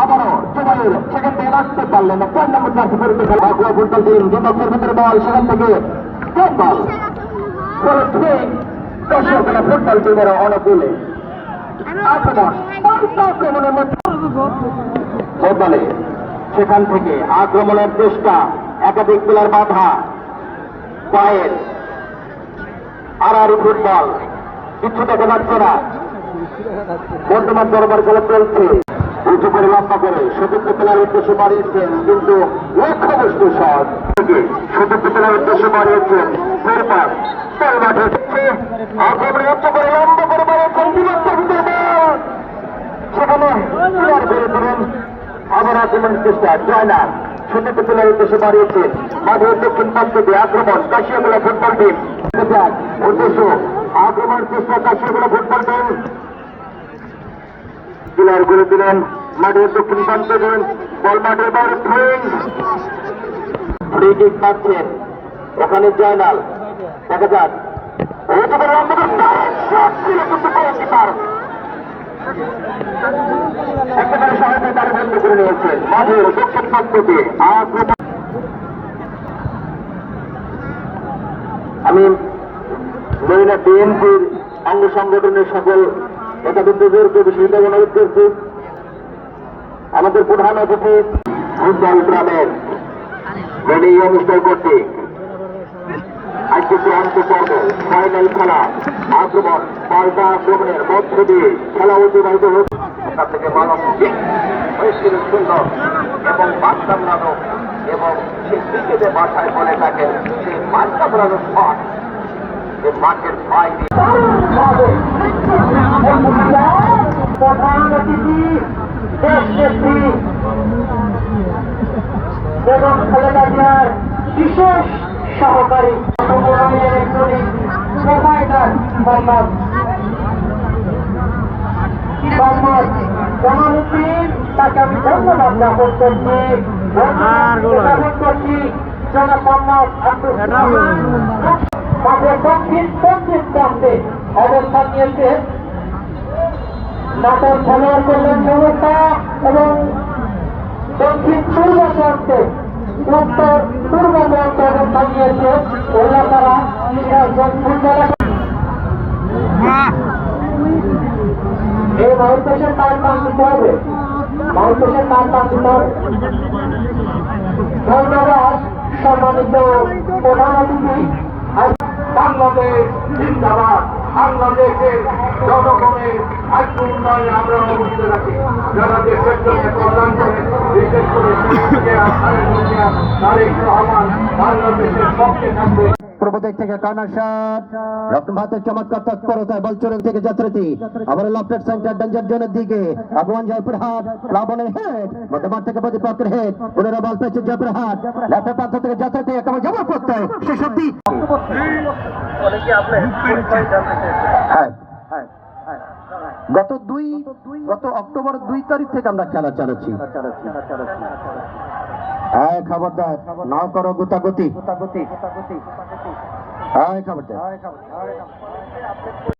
আবারও জুবাইর সেখান থেকে রাখতে পারলেন না। চার নম্বর জার্সি পরিচিত খেলা। ফুটবল টিম ভিতরে বল, সেখান থেকে ফুটবল টিমের অনুকূলে। আক্রমণ আক্রমণের বদলে সেখান থেকে আক্রমণের চেষ্টা, একাধিক প্লেয়ার বাধা। পায়ের আড়াআড়ি ফুটবল কিছু দেখা যাচ্ছে না। বর্তমান দরবার খেলা চলছে। উঁচু করে লম্বা করে সতীর্থ প্লেয়ার উদ্দেশ্যে বাড়িয়েছেন কিন্তু লক্ষ্য বস্তু সহজ সতীর্থ প্লেয়ার উদ্দেশ্যে বাড়িয়েছেন আক্রমণে বাড়িয়েছেন আবার চেষ্টা সতীর্থ উদ্দেশ্যে বাড়িয়েছে মাঠের দক্ষিণ প্রান্তে আক্রমণ, কাশিয়াগুলা ফুটবল টিম। উদ্দেশ্য, আক্রমণ চেষ্টা কাশিয়াগুলা ফুটবল টিম। প্লেয়ার করে দিলেন, মাঠের দক্ষিণ প্রান্তে দিন বল মাঠের বাইরে থ্রোয়িং। পাচ্ছেন ওখানে জয়নাল, দেখা যাক। আমি মহিলা বিএনপির অঙ্গ সংগঠনের সকল নেতাবৃন্দদেরকে বিশেষভাবে করছি আমাদের প্রধান অতিথি গ্রামের অনুষ্ঠান আজকে চূড়ান্ত পর্ব ফাইনাল খেলা, আক্রমণ পাল্টা আক্রমণের মধ্য দিয়ে খেলা অতিবাহিত হচ্ছে। ওখান থেকে সুন্দর এবং প্রাণক এবং সেই ক্রিকেটে ভাষায় বলে থাকেন সেই শট যে মাঠের প্রধান অতিথি দেশ নেত্রী খালেদা জিয়ার বিশেষ সহকারী ইলেকট্রনিক প্রোভাইডার মোহাম্মদ মোহাম্মদ জামালউদ্দিন তাকে আমি ধন্যবাদ জ্ঞাপন করছি জ্ঞাপন করছি জনাব মোহাম্মদ আব্দুল মাঠের দক্ষিণ পশ্চিম প্রান্তে অবস্থান নিয়েছে। নাটক খেলোয়াড় করলেন সংস্থা এবং দক্ষিণ পূর্ব প্রান্তে উত্তর পূর্ব প্রান্তে অবস্থান নিয়েছে সিরাজগঞ্জ এই তার দিতে হবে। তার দিতে হবে। ধন্যবাদ, সম্মানিত প্রধান অতিথি। বাংলাদেশ জিন্দাবাদ। বাংলাদেশের জনগণের আত্ম উন্নয়নে আমরা অবস্থিত রাখি যারা দেশের জন্য প্রদান করে, বিশেষ করে তারেক রহমান বাংলাদেশের পক্ষে থাকবে। প্রবোধক থেকে চমৎকার তৎপরতায় থেকে যাত্রাটি আবার লফটেড সেন্টার ডেঞ্জার জোনের দিকে আগুয়ান জয়পুর হাট, প্লাবনের হেড, মধ্যমাঠ থেকে প্রদীপকের হেড, পুনরায় বল পেয়েছে থেকে যাত্রাটি একেবারে জমা করতে সে সত্যি হ্যাঁ। গত দুই, গত অক্টোবর দুই তারিখ থেকে আমরা খেলা চালাচ্ছি। হ্যাঁ খবরদার। নাও করো গুতাগুতি। হ্যাঁ খবরদার।